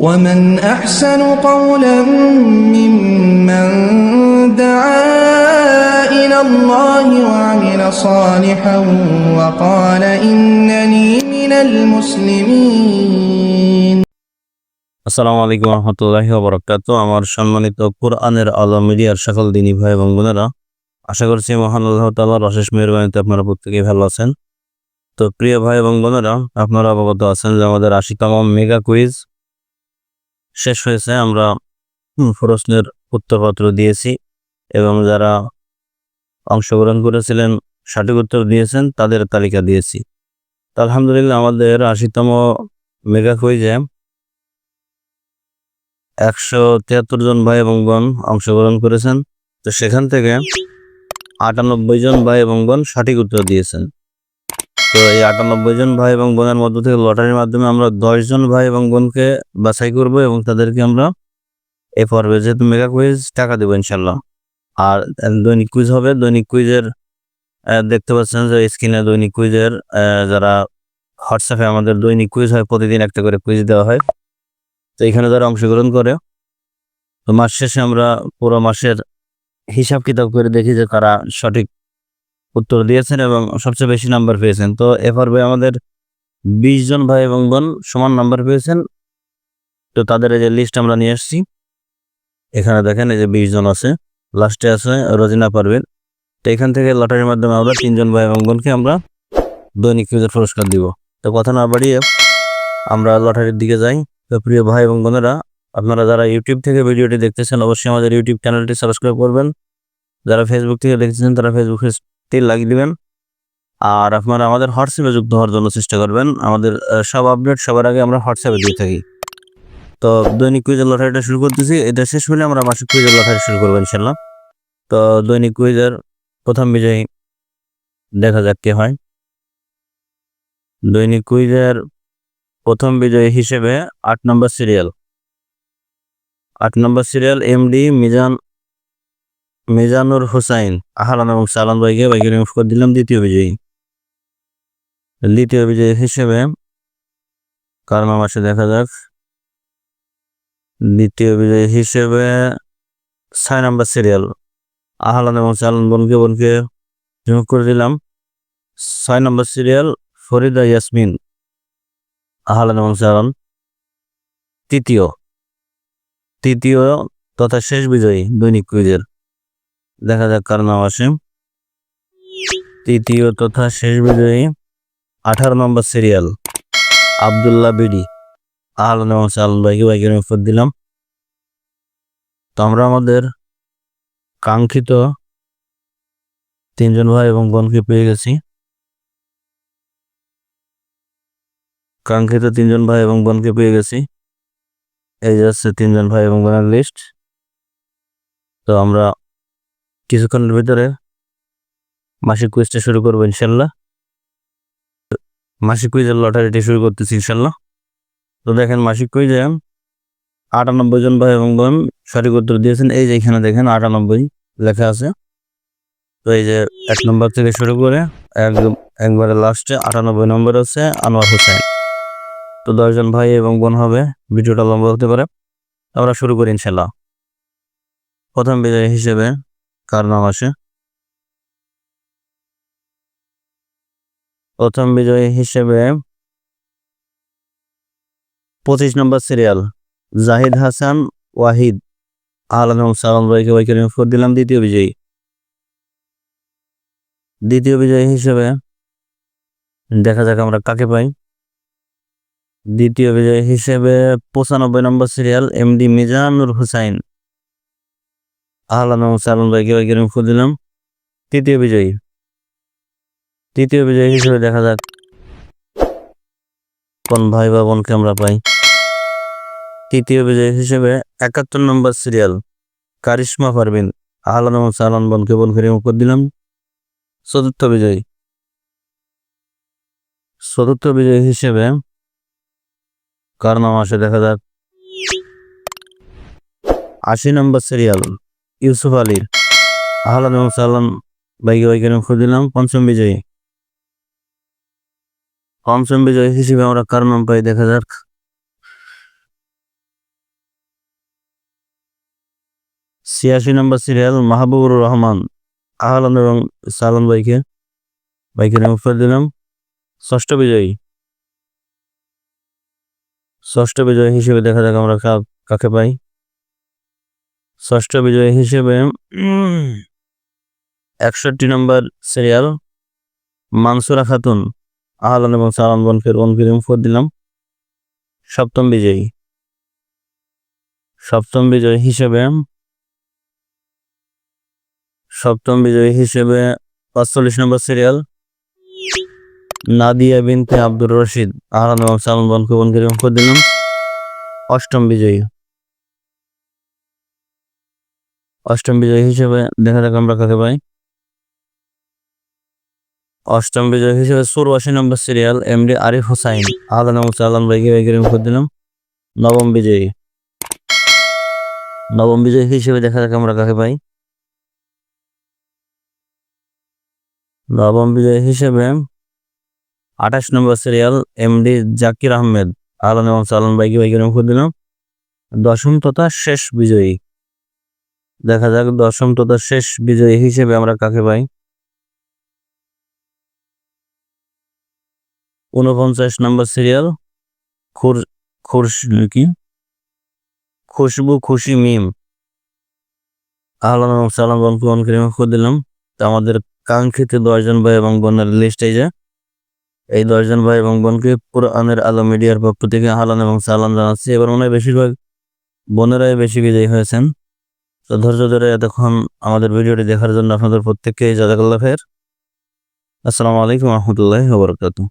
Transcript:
ومن أحسن قولا ممن دعا إلى الله وعمل صالحا وقال إنني من المسلمين আসসালামু আলাইকুম রহমতুল্লাহি বরকাত আমার সম্মানিত কোরআনের আলো মিডিয়ার সকল দিনী ভাই এবং বোনেরা আশা করছি মহান আল্লাহ তাআলার অশেষ মেহরবানিতে আপনারা প্রত্যেকেই ভালো আছেন তো প্রিয় ভাই এবং বোনেরা আপনারা অবগত আছেন যে আমাদের আশিতম মেগা কুইজ শেষ হয়েছে। আমরা প্রশ্নের উত্তরপত্র দিয়েছি এবং যারা অংশগ্রহণ করেছিলেন, সঠিক উত্তর দিয়েছেন, তাদের তালিকা দিয়েছি। আলহামদুলিল্লাহ আমাদের আশিতম মেগা কুইজে একশো তিয়াত্তর জন ভাই এবং বোন অংশগ্রহণ করেছেন। তো সেখান থেকে আটানব্বই জন ভাই এবং বোন সঠিক উত্তর দিয়েছেন। তো এই আটানব্বই জন ভাই এবং বোনের মধ্য থেকে লটারির মাধ্যমে আমরা দশ জন ভাই এবং বোনকে বাছাই করব এবং তাদেরকে আমরা এ পর্বে যেহেতু মেগা কুইজ টাকা দেবো ইনশাল্লাহ আর দৈনিক কুইজ হবে। দৈনিক কুইজের দেখতে পাচ্ছেন যে স্ক্রিনে দৈনিক কুইজের যারা হোয়াটসঅ্যাপে আমাদের দৈনিক কুইজ হয়, প্রতিদিন একটা করে কুইজ দেওয়া হয়। তো এখানে যারা অংশগ্রহণ করে। তো মাস শেষে আমরা পুরো মাসের হিসাব কিতাব করে দেখি যে তারা সঠিক উত্তর দিয়েছেন এবং সবচেয়ে বেশি নাম্বার পেয়েছেন। তো এ পর্বে আমাদের বিশ জন ভাই এবং বোন সমান নাম্বার পেয়েছেন। তো তাদের এই যে লিস্ট আমরা নিয়ে আসছি। এখানে দেখেন এই যে বিশ জন আছে। লাস্টে আছে রজিনা পারবেন তো এখান থেকে লটারির মাধ্যমে আমরা তিনজন ভাই এবং বোনকে আমরা দৈনিক কুইজের পুরস্কার দিব। তো কথা না বাড়িয়ে আমরা লটারির দিকে যাই। তো প্রিয় ভাই এবং বোনেরা, আপনারা যারা ইউটিউব থেকে ভিডিওটি দেখতেছেন, অবশ্যই আমাদের ইউটিউব চ্যানেলটি সাবস্ক্রাইব করবেন। যারা ফেসবুক থেকে দেখতেছেন, তারা ফেসবুকে লাগিয়ে দিবেন। আর আপনারা আমাদের হোয়াটসঅ্যাপে যুক্ত হওয়ার জন্য চেষ্টা করবেন। আমাদের সব আপডেট সবার আগে আমরা হোয়াটসঅ্যাপে দিয়ে থাকি। তো দৈনিক কুইজের লটারিটা শুরু করতেছি। এটা শেষ হলে আমরা মাসিক কুইজের লটারি শুরু করব ইনশাল্লাহ তো দৈনিক কুইজের প্রথম বিজয়ী দেখা যাক কে হয়। দৈনিক কুইজের প্রথম বিজয়ী হিসেবে আট নম্বর সিরিয়াল। আট নম্বর সিরিয়াল, এমডি মিজান মিজানুর হুসাইন, আহলান এবং সালান ভাইকে বাইকে রিমুভ করে দিলাম দ্বিতীয় বিজয়ী। দ্বিতীয় বিজয়ী হিসেবে কার নাম আসে দেখা যাক। দ্বিতীয় বিজয়ী হিসেবে ছয় নম্বর সিরিয়াল আহলান এবং সালান বোনকে বোনকে রিমুভ করে দিলাম। ছয় নম্বর সিরিয়াল ফরিদা ইয়াসমিন, আহলান এবং সালান। তৃতীয় তৃতীয় তথা শেষ বিজয়ী দৈনিক কুইজের। দেখা যাক কার নাম আসে। তৃতীয় তথা শেষ বিজয়ী, আঠারো নম্বর সিরিয়াল আবদুল্লাহ বিডি। আহলান এবং ভাইকে বাইকের উপর দিলাম। তো আমরা আমাদের কাঙ্ক্ষিত তিনজন ভাই এবং বোনকে পেয়ে গেছি। কাঙ্ক্ষিত তিনজন ভাই এবং বোনকে পেয়ে গেছি। এই যে হচ্ছে তিনজন ভাই এবং বোনের লিস্ট তো আমরা কিছুক্ষণের ভিতরে মাসিক কুইজটা শুরু করব ইনশাল্লাহ। মাসিক কুইজের লটারিটি শুরু করতেছি ইনশাল্লাহ। তো দেখেন মাসিক কুইজে আটানব্বই জন ভাই এবং বোন সঠিক উত্তর দিয়েছেন। এই যে এখানে দেখেন, আটানব্বই লেখা আছে। তো এই যে এক নম্বর থেকে শুরু করে একদম একবারে লাস্টে আটানব্বই নম্বর আছে আনোয়ার হোসেন। তো দশজন ভাই এবং বোন হবে, ভিডিওটা লম্বা হতে পারে। আমরা শুরু করি ইনশাল্লাহ। প্রথম বিজয় হিসেবে কার আসে? প্রথম বিজয়ী হিসেবে পঁচিশ নম্বর সিরিয়াল, জাহিদ হাসান, ওয়াহিদ আহলান সালাম ভাইকে রিমুভ করে দিলাম দ্বিতীয় বিজয়ী। দ্বিতীয় বিজয়ী হিসেবে দেখা যাক আমরা কাকে পাই। দ্বিতীয় বিজয়ী হিসেবে পঁচানব্বই নম্বর সিরিয়াল এমডি মিজানুর হুসাইন। আহলান সালাম ভাইকে ভাইকে রিমুভ করে দিলাম। তৃতীয় বিজয়ী। তৃতীয় বিজয়ী হিসেবে দেখা যাক কোন ভাই বা বোনকে আমরা পাই। তৃতীয় বিজয়ী হিসেবে একাত্তর নম্বর সিরিয়াল কারিশমা পারবিন আহলান সালান বোনকে বোনকে রিমুভ করে দিলাম। চতুর্থ বিজয়ী। চতুর্থ বিজয়ী হিসেবে কার নাম আসে দেখা যাক। আশি নম্বর সিরিয়াল ইউসুফ আলীর। আহলাদ সাল্লাম বাইকে বাইকে দিলাম পঞ্চম বিজয়ী। পঞ্চম বিজয়ী হিসেবে আমরা কার নাম পাই দেখা যাক। ছিয়াশি নম্বর সিরিয়াল, মাহবুবুর রহমান। আহলান এবং সালান বাইকে বাইকে নাম দিলাম ষষ্ঠ বিজয়ী। ষষ্ঠ বিজয়ী হিসেবে দেখা যাক আমরা কাকে পাই। ষষ্ঠ বিজয়ী হিসেবে একষট্টি নম্বর সিরিয়াল মানসুরা খাতুন, আহলান এবং সালাম বোনকে বোনকে রিমুভ করে দিলাম। সপ্তম বিজয়ী। সপ্তম বিজয়ী হিসেবে সপ্তম বিজয়ী হিসেবে পাঁচচল্লিশ নম্বর সিরিয়াল নাদিয়া বিনতে আব্দুর রশিদ, আহলান এবং সালাম বোনকে বোনকে রিমুভ করে দিলাম। অষ্টম বিজয়ী। অষ্টম বিজয়ী হিসেবে দেখা যাক আমরা কাকে পাই। অষ্টম বিজয়ী হিসেবে চুরাশি নম্বর সিরিয়াল এমডি আরিফ হোসাইন। এবং সালাম ভাইকে ভাইকে রিমুভ করে দিলাম। নবম বিজয়ী। নবম বিজয়ী হিসেবে দেখা যাক আমরা কাকে পাই। নবম বিজয়ী হিসেবে আঠাশ নম্বর সিরিয়াল এমডি জাকির আহমেদ। আলম সালন বাইকে বাইকে রিমুভ করে দিলাম। দশম তথা শেষ বিজয়ী। দেখা যাক দশম তথা শেষ বিজয়ী হিসেবে আমরা কাকে পাই? উনপঞ্চাশ নম্বর সিরিয়াল খুর কি? খুশবু খুশি মিম। আহলান সালাম বোনকে অনকে রিমুভ দিলাম। তো আমাদের কাঙ্ক্ষিত দশজন ভাই এবং বোনের লিস্ট এই যে। এই দশজন ভাই এবং বোনকে কোরআনের আলো মিডিয়ার পক্ষ থেকে আহলান এবং সালাম জানাচ্ছি। এবার মনে হয় বেশিরভাগ বোনেরাই বেশি বিজয়ী হয়েছেন। তো ধৈর্য ধরে এতক্ষণ আমাদের ভিডিওটি দেখার জন্য আপনাদের প্রত্যেককে জাজাকাল্লা ফের আসসালামু আলাইকুম রহমতুল্লাহ বরকাতু